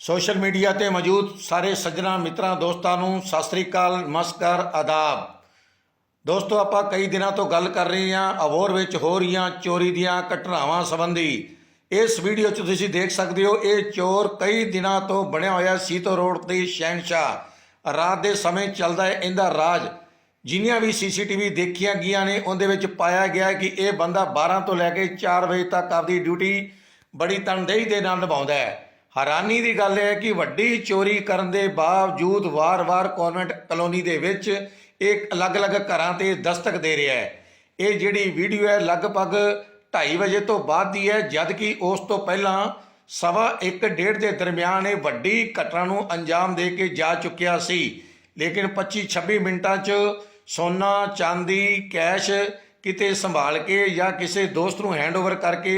Social media ਤੇ ਮੌਜੂਦ ਸਾਰੇ ਸੱਜਣਾ, ਮਿੱਤਰਾਂ, ਦੋਸਤਾਂ ਨੂੰ ਸਤਿ ਸ੍ਰੀ ਅਕਾਲ, ਨਮਸਕਾਰ, ਆਦਾਬ। ਦੋਸਤੋ, ਆਪਾਂ ਕਈ ਦਿਨਾਂ ਤੋਂ ਗੱਲ ਕਰ ਰਹੇ ਹਾਂ ਅਬੋਰ ਵਿੱਚ ਹੋ ਰਹੀਆਂ ਚੋਰੀ ਦੀਆਂ ਘਟਨਾਵਾਂ ਸੰਬੰਧੀ। ਇਸ ਵੀਡੀਓ 'ਚ ਤੁਸੀਂ ਦੇਖ ਸਕਦੇ ਹੋ, ਇਹ ਚੋਰ ਕਈ ਦਿਨਾਂ ਤੋਂ ਬਣਿਆ ਹੋਇਆ ਸੀਤੋ ਰੋਡ ਤੇ ਸ਼ਹਿਨशाह ਰਾਤ ਦੇ ਸਮੇਂ ਚੱਲਦਾ ਹੈ ਇਹਦਾ ਰਾਜ। ਜਿੰਨੀਆਂ ਵੀ ਸੀਸੀਟੀਵੀ ਦੇਖੀਆਂ ਗਈਆਂ ਨੇ, ਉਹਦੇ ਵਿੱਚ ਪਾਇਆ ਗਿਆ ਕਿ ਇਹ ਬੰਦਾ 12 ਤੋਂ ਲੈ ਕੇ 4 ਵਜੇ ਤੱਕ ਆਪਦੀ ਡਿਊਟੀ ਬੜੀ ਤਨਦੇਹੀ ਦੇ ਨਾਲ ਨਿਭਾਉਂਦਾ ਹੈ। ਹੈਰਾਨੀ ਦੀ ਗੱਲ ਹੈ ਕਿ ਵੱਡੀ ਚੋਰੀ ਕਰਨ ਦੇ ਬਾਵਜੂਦ ਵਾਰ-ਵਾਰ ਕਨਵੈਂਟ ਕਲੋਨੀ ਦੇ ਵਿੱਚ ਇਹ ਅਲੱਗ-ਅਲੱਗ ਘਰਾਂ ਤੇ ਦਸਤਕ ਦੇ ਰਿਹਾ ਹੈ। ਇਹ ਜਿਹੜੀ ਵੀਡੀਓ ਹੈ ਲਗਭਗ 2:30 ਵਜੇ ਤੋਂ ਬਾਅਦ ਦੀ ਹੈ ਜਦ ਕਿ ਉਸ ਤੋਂ ਪਹਿਲਾਂ ਸਵਾ 1:30 ਦੇ ਦਰਮਿਆਨ ਇਹ ਵੱਡੀ ਘਟਨਾ ਨੂੰ ਅੰਜਾਮ ਦੇ ਕੇ ਜਾ ਚੁੱਕਿਆ ਸੀ। ਲੇਕਿਨ 25-26 ਮਿੰਟਾਂ 'ਚ ਸੋਨਾ, ਚਾਂਦੀ, ਕੈਸ਼ ਕਿਤੇ ਸੰਭਾਲ ਕੇ ਜਾਂ ਕਿਸੇ ਦੋਸਤ ਨੂੰ ਹੈਂਡਓਵਰ ਕਰਕੇ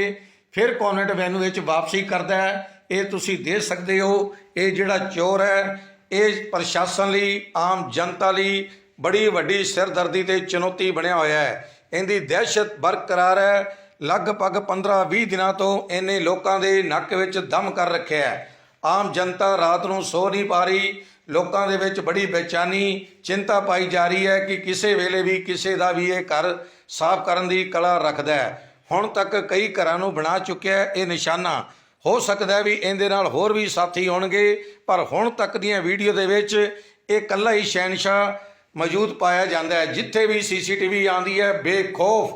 ਫਿਰ ਕਨਵੈਂਟ ਵੈਨਿਊ ਵਿੱਚ ਵਾਪਸੀ ਕਰਦਾ ਹੈ। ਇਹ ਤੁਸੀਂ ਦੇ ਸਕਦੇ ਹੋ, ਇਹ ਜਿਹੜਾ ਚੋਰ ਹੈ, ਇਹ ਪ੍ਰਸ਼ਾਸਨ ਲਈ, ਆਮ ਜਨਤਾ ਲਈ ਬੜੀ ਵੱਡੀ ਸਿਰਦਰਦੀ ਤੇ ਚੁਣੌਤੀ ਬਣਿਆ ਹੋਇਆ ਹੈ। ਇਹਦੀ ਦਹਿਸ਼ਤ ਬਰਕਰਾਰ ਹੈ। ਲਗਭਗ 15-20 ਦਿਨਾਂ ਤੋਂ ਇਹਨੇ ਲੋਕਾਂ ਦੇ ਨੱਕ ਵਿੱਚ ਦਮ ਕਰ ਰੱਖਿਆ ਹੈ। ਆਮ ਜਨਤਾ ਰਾਤ ਨੂੰ ਸੋ ਨਹੀਂ ਪਾ ਰਹੀ। ਲੋਕਾਂ ਦੇ ਵਿੱਚ ਬੜੀ ਬੇਚੈਨੀ, ਚਿੰਤਾ ਪਾਈ ਜਾ ਰਹੀ ਹੈ ਕਿ ਕਿਸੇ ਵੇਲੇ ਵੀ ਕਿਸੇ ਦਾ ਵੀ ਇਹ ਘਰ ਸਾਫ਼ ਕਰਨ ਦੀ ਕਲਾ ਰੱਖਦਾ ਹੈ। ਹੁਣ ਤੱਕ ਕਈ ਘਰਾਂ ਨੂੰ ਬਣਾ ਚੁੱਕਿਆ ਇਹ ਨਿਸ਼ਾਨਾ। ਹੋ ਸਕਦਾ ਵੀ ਇਹਦੇ ਨਾਲ ਹੋਰ ਵੀ ਸਾਥੀ ਹੋਣਗੇ ਪਰ ਹੁਣ ਤੱਕ ਦੀਆਂ ਵੀਡੀਓ ਦੇ ਵਿੱਚ ਇਹ ਇਕੱਲਾ ਹੀ ਸ਼ਹਿਨशाह ਮੌਜੂਦ ਪਾਇਆ ਜਾਂਦਾ ਹੈ, ਜਿੱਥੇ ਵੀ ਸੀਸੀਟੀਵੀ ਆਂਦੀ ਹੈ, ਬੇਖੌਫ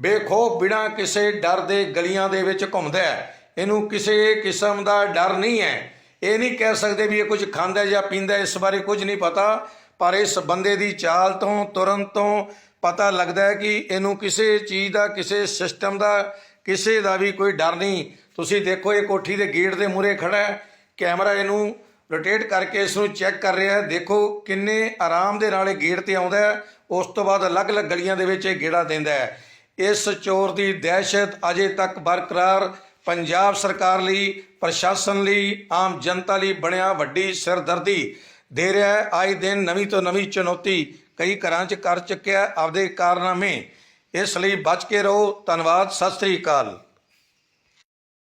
ਬੇਖੌਫ ਬਿਨਾਂ ਕਿਸੇ ਡਰ ਦੇ ਗਲੀਆਂ ਦੇ ਵਿੱਚ ਘੁੰਮਦਾ ਹੈ। ਇਹਨੂੰ ਕਿਸੇ ਕਿਸਮ ਦਾ ਡਰ ਨਹੀਂ ਹੈ। ਇਹ ਨਹੀਂ ਕਹਿ ਸਕਦੇ ਵੀ ਇਹ ਕੁਝ ਖਾਂਦਾ ਜਾਂ ਪੀਂਦਾ ਇਸ ਬਾਰੇ ਕੁਝ ਨਹੀਂ ਪਤਾ, ਪਰ ਇਸ ਬੰਦੇ ਦੀ ਚਾਲ ਤੋਂ, ਤੁਰਨ ਤੋਂ ਪਤਾ ਲੱਗਦਾ ਹੈ ਕਿ ਇਹਨੂੰ ਕਿਸੇ ਚੀਜ਼ ਦਾ, ਕਿਸੇ ਸਿਸਟਮ ਦਾ ਕਿਸੇ ਦਾ ਵੀ ਕੋਈ ਡਰ ਨਹੀਂ। ਤੁਸੀਂ ਦੇਖੋ, ਇਹ ਕੋਠੀ ਦੇ ਗੇਟ ਦੇ ਮੂਹਰੇ ਖੜਾ ਹੈ। ਕੈਮਰਾ ਇਹਨੂੰ ਰੋਟੇਟ ਕਰਕੇ ਇਸ ਨੂੰ ਚੈੱਕ ਕਰ ਰਿਹਾ ਹੈ। ਦੇਖੋ, ਕਿੰਨੇ ਆਰਾਮ ਦੇ ਨਾਲ ਇਹ ਗੇਟ ਤੇ ਆਉਂਦਾ ਹੈ। ਉਸ ਤੋਂ ਬਾਅਦ ਅਲੱਗ-ਅਲੱਗ ਗਲੀਆਂ ਦੇ ਵਿੱਚ ਇਹ ਗੇੜਾ ਦਿੰਦਾ ਹੈ। ਇਸ ਚੋਰ ਦੀ ਦਹਿਸ਼ਤ ਅਜੇ ਤੱਕ ਬਰਕਰਾਰ। ਪੰਜਾਬ ਸਰਕਾਰ ਲਈ, ਪ੍ਰਸ਼ਾਸਨ ਲਈ, ਆਮ ਜਨਤਾ ਲਈ ਬਣਿਆ ਵੱਡੀ ਸਿਰਦਰਦੀ। ਦੇ ਰਿਹਾ ਹੈ ਆਏ ਦਿਨ ਨਵੀਂ ਤੋਂ ਨਵੀਂ ਚੁਣੌਤੀ। ਕਈ ਘਰਾਂ 'ਚ ਕਰ ਚੁੱਕਿਆ, ਆਪਦੇ ਕਾਰਨਾਮੇ। ਇਸ ਲਈ ਬਚ ਕੇ ਰਹੋ। ਧੰਨਵਾਦ। ਸਤਿ ਸ੍ਰੀ ਅਕਾਲ।